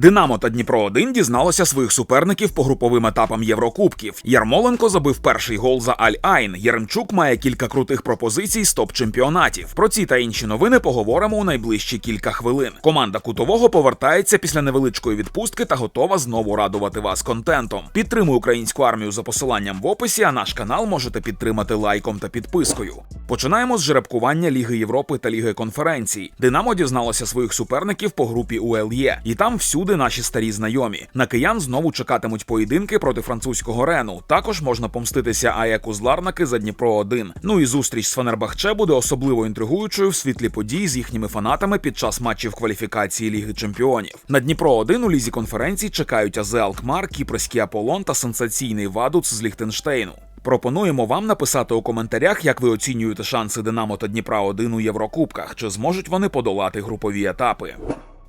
Динамо та Дніпро 1 дізналося своїх суперників по груповим етапам Єврокубків. Ярмоленко забив перший гол за Аль-Айн. Яремчук має кілька крутих пропозицій з топ-чемпіонатів. Про ці та інші новини поговоримо у найближчі кілька хвилин. Команда кутового повертається після невеличкої відпустки та готова знову радувати вас контентом. Підтримуй українську армію за посиланням в описі, а наш канал можете підтримати лайком та підпискою. Починаємо з жеребкування Ліги Європи та Ліги конференцій. Динамо дізналося своїх суперників по групі УЛЄ, і там всюди наші старі знайомі. На киян знову чекатимуть поєдинки проти французького Рену. Також можна помститися Аяку з Ларнаки за Дніпро 1 Ну і зустріч з Фенербахче буде особливо інтригуючою в світлі подій з їхніми фанатами під час матчів кваліфікації Ліги Чемпіонів. На Дніпро 1 у лізі конференцій чекають Азе Алкмар, Кіпрський Аполлон та сенсаційний Вадуц з Ліхтенштейну. Пропонуємо вам написати у коментарях, як ви оцінюєте шанси Динамо та Дніпра 1 у Єврокубках, чи зможуть вони подолати групові етапи.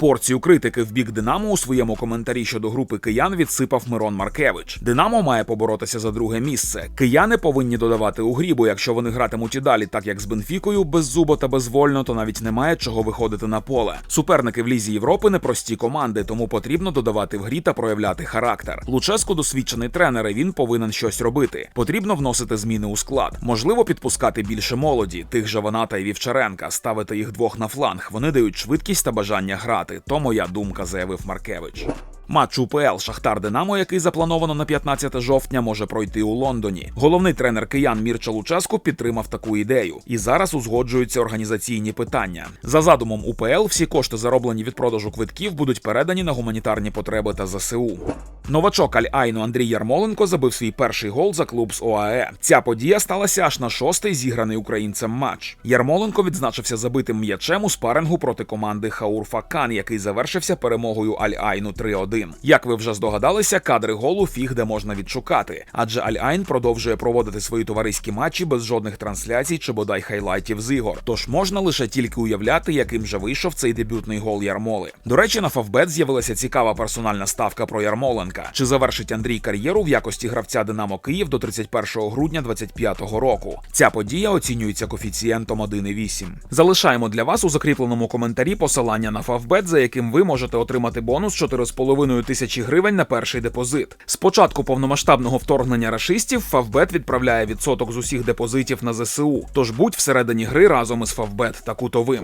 Порцію критики в бік Динамо у своєму коментарі щодо групи киян відсипав Мирон Маркевич. Динамо має поборотися за друге місце. Кияни повинні додавати у грі, бо якщо вони гратимуть і далі, так як з Бенфікою, беззубо та безвольно, то навіть немає чого виходити на поле. Суперники в лізі Європи непрості команди, тому потрібно додавати в грі та проявляти характер. Луческо досвідчений тренер, і він повинен щось робити. Потрібно вносити зміни у склад. Можливо, підпускати більше молоді, тих же Ваната і Вівчаренка, ставити їх двох на фланг. Вони дають швидкість та бажання грати. То моя думка, заявив Маркевич. Матч УПЛ Шахтар Динамо, який заплановано на 15 жовтня, може пройти у Лондоні. Головний тренер киян Мірча Луческу підтримав таку ідею, і зараз узгоджуються організаційні питання. За задумом УПЛ, всі кошти, зароблені від продажу квитків, будуть передані на гуманітарні потреби та ЗСУ. Новачок Аль-Айну Андрій Ярмоленко забив свій перший гол за клуб з ОАЕ. Ця подія сталася аж на шостий зіграний українцем матч. Ярмоленко відзначився забитим м'ячем у спарингу проти команди Хаурфа Кан, який завершився перемогою Аль-Айну 3-1. Як ви вже здогадалися, кадри голу фіг де можна відшукати, адже Аль-Айн продовжує проводити свої товариські матчі без жодних трансляцій чи бодай хайлайтів з ігор. Тож можна лише тільки уявляти, яким же вийшов цей дебютний гол Ярмоли. До речі, на Фавбет з'явилася цікава персональна ставка про Ярмоленка. Чи завершить Андрій кар'єру в якості гравця Динамо Київ до 31 грудня 25-го року? Ця подія оцінюється коефіцієнтом 1,8. Залишаємо для вас у закріпленому коментарі посилання на Фавбет, за яким ви можете отримати бонус 4,5 тисячі гривень на перший депозит. З початку повномасштабного вторгнення рашистів Фавбет відправляє відсоток з усіх депозитів на ЗСУ. Тож будь всередині гри разом із Фавбет та кутовим.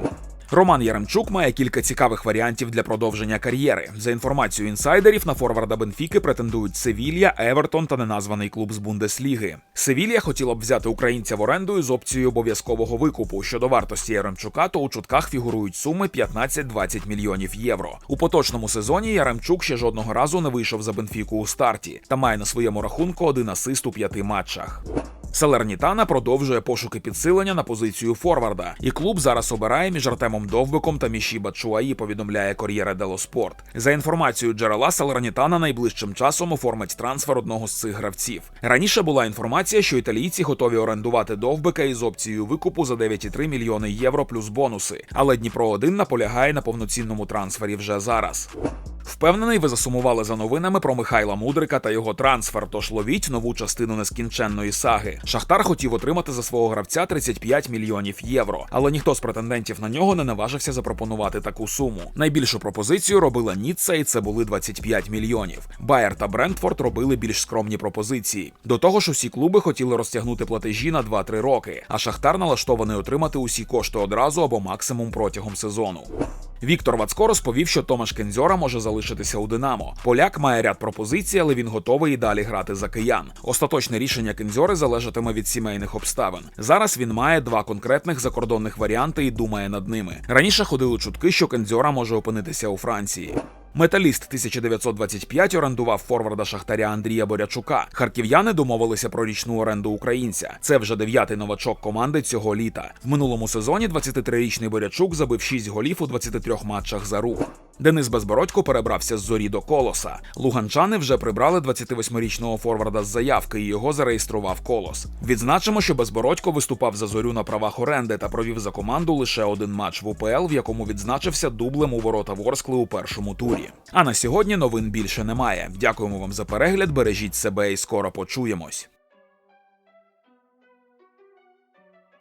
Роман Яремчук має кілька цікавих варіантів для продовження кар'єри. За інформацією інсайдерів, на форварда Бенфіки претендують Севілья, Евертон та неназваний клуб з Бундесліги. Севілья хотіла б взяти українця в оренду із опцією обов'язкового викупу. Щодо вартості Яремчука, то у чутках фігурують суми 15-20 мільйонів євро. У поточному сезоні Яремчук ще жодного разу не вийшов за Бенфіку у старті та має на своєму рахунку один асист у п'яти матчах. Салернітана продовжує пошуки підсилення на позицію форварда, і клуб зараз обирає між Артемом Довбиком та Міші Бачуаї, повідомляє Кор'єре Дело Спорт. За інформацією джерела, Салернітана найближчим часом оформить трансфер одного з цих гравців. Раніше була інформація, що італійці готові орендувати Довбика із опцією викупу за 9,3 мільйони євро плюс бонуси. Але Дніпро 1 наполягає на повноцінному трансфері вже зараз. Впевнений, ви засумували за новинами про Михайла Мудрика та його трансфер. Тож ловіть нову частину нескінченної саги. Шахтар хотів отримати за свого гравця 35 мільйонів євро, але ніхто з претендентів на нього не наважився запропонувати таку суму. Найбільшу пропозицію робила Ніцца, і це були 25 мільйонів. Байер та Брентфорд робили більш скромні пропозиції. До того ж, усі клуби хотіли розтягнути платежі на 2-3 роки, а Шахтар налаштований отримати усі кошти одразу або максимум протягом сезону. Віктор Вацко розповів, що Томаш Кензьора може залишитися у Динамо. Поляк має ряд пропозицій, але він готовий і далі грати за киян. Остаточне рішення Кензьори залежатиме від сімейних обставин. Зараз він має два конкретних закордонних варіанти і думає над ними. Раніше ходили чутки, що Кензьора може опинитися у Франції. Металіст 1925 орендував форварда Шахтаря Андрія Борячука. Харків'яни домовилися про річну оренду українця. Це вже дев'ятий новачок команди цього літа. В минулому сезоні 23-річний Борячук забив 6 голів у 23 матчах за рух. Денис Безбородько перебрався з зорі до колоса. Луганчани вже прибрали 28-річного форварда з заявки, і його зареєстрував колос. Відзначимо, що Безбородько виступав за зорю на правах оренди та провів за команду лише один матч в УПЛ, в якому відзначився дублем у ворота Ворскли у першому турі. А на сьогодні новин більше немає. Дякуємо вам за перегляд. Бережіть себе і скоро почуємось.